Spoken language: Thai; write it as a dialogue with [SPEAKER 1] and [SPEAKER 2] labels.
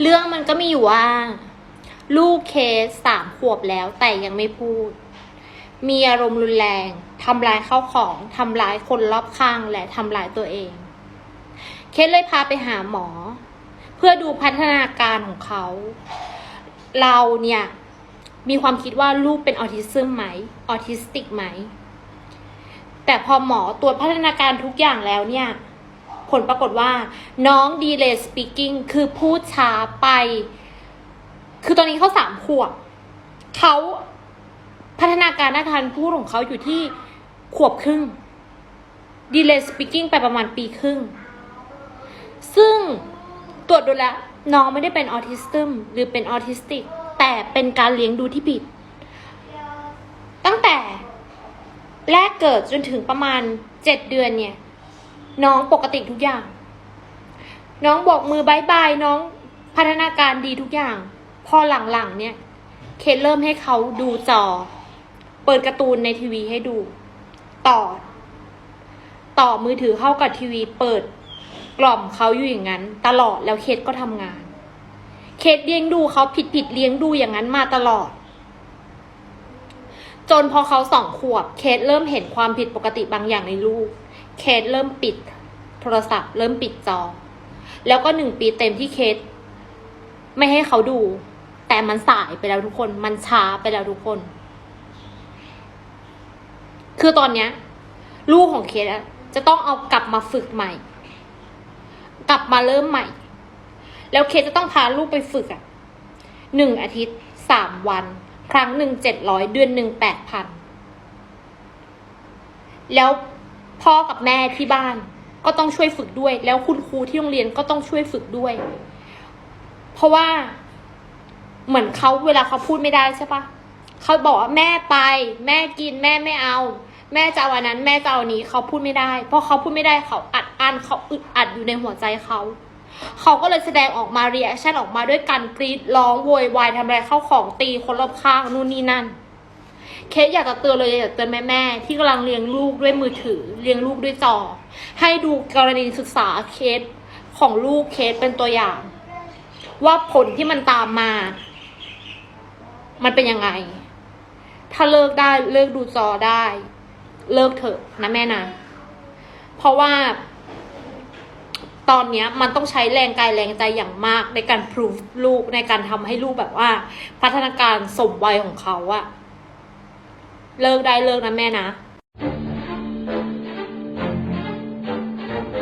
[SPEAKER 1] เรื่องมันก็มีอยู่ว่า ลูกเคสสามขวบแล้วแต่ยังไม่พูด มีอารมณ์รุนแรงทำร้ายเข้าของทำร้ายคนรอบข้างและทำร้ายตัวเอง เคสเลยพาไปหาหมอ เพื่อดูพัฒนาการของเขา เราเนี่ยมีความคิดว่าลูกเป็นออทิซึมไหมออทิสติกไหม แต่พอหมอตรวจพัฒนาการทุกอย่างแล้วเนี่ย ผลปรากฏว่า น้อง delay speaking คือพูดช้าไป คือตอนนี้เขาสามขวบเขาพัฒนาการด้านการพูดของเขาอยู่ที่ขวบครึ่ง delay speaking ไปประมาณปีครึ่ง ซึ่งตรวจดูแล้วน้องไม่ได้เป็นออทิสซึมหรือเป็นออทิสติก แต่เป็นการเลี้ยงดูที่ผิด ตั้งแต่แรกเกิดจนถึงประมาณเจ็ดเดือนเนี่ย น้องปกติทุกอย่าง น้องบอกมือบายบายน้องพัฒนาการดีทุกอย่าง พอหลังๆเนี่ย เคสเริ่มให้เขาดูจอ เปิดการ์ตูนในทีวีให้ดู ต่อ ต่อมือถือเข้ากับทีวี เปิดกล่อมเขาอยู่อย่างนั้น ตลอดแล้วเคสก็ทำงาน เคสเลี้ยงดูเขาผิดผิดเลี้ยงดูอย่างนั้นมาตลอด จนพอเขาสองขวบ เคสเริ่มเห็นความผิดปกติบางอย่างในลูก เคสเริ่มปิดโทรศัพท์ เริ่มปิดจอ แล้วก็หนึ่งปีเต็มที่เคสไม่ให้เขาดู แต่มันสายไปแล้วทุกคน มันช้าไปแล้วทุกคน คือตอนเนี้ย ลูกของเคสจะต้องเอากลับมาฝึกใหม่ กลับมาเริ่มใหม่ แล้วเคสจะต้องพาลูกไปฝึกอะหนึ่งอาทิตย์สามวัน ครั้งหนึ่งเจ็ดร้อยเดือนหนึ่งแปดพันแล้วพ่อกับแม่ที่บ้านก็ต้องช่วยฝึกด้วย แล้วคุณครูที่โรงเรียนก็ต้องช่วยฝึกด้วย เพราะว่าเหมือนเขาเวลาเขาพูดไม่ได้ใช่ปะเขาบอกว่าแม่ไป แม่กินแม่ไม่เอา แม่จะเอาอันนั้น แม่จะเอาอันนี้เขาพูดไม่ได้ เพราะเขาพูดไม่ได้เขาอัดอั้นเขาอึดอัดอยู่ในหัวใจเขา เขาก็เลยแสดงออกมาเรีแอคชั่นออกมาด้วยการกรีดร้องโวยวายทำอะไรเข้าของตีคนรอบข้างนู่นนี่นั่น เคสอยากจะเตือนเลยอยากจะเตือนแม่ๆที่กำลังเลี้ยงลูกด้วยมือถือเลี้ยงลูกด้วยจอ ให้ดูกรณีศึกษาเคสของลูกเคสเป็นตัวอย่าง ว่าผลที่มันตามมา มันเป็นยังไง ถ้าเลิกได้เลิกดูจอได้ เลิกเถอะนะแม่นะเพราะว่า ตอนนี้มันต้องใช้แรงกายแรงใจอย่างมากในการพรูฟลูกในการทำให้ลูกแบบว่า พัฒนาการสมวัยของเขาอะเลิกได้เลิกนะแม่นะ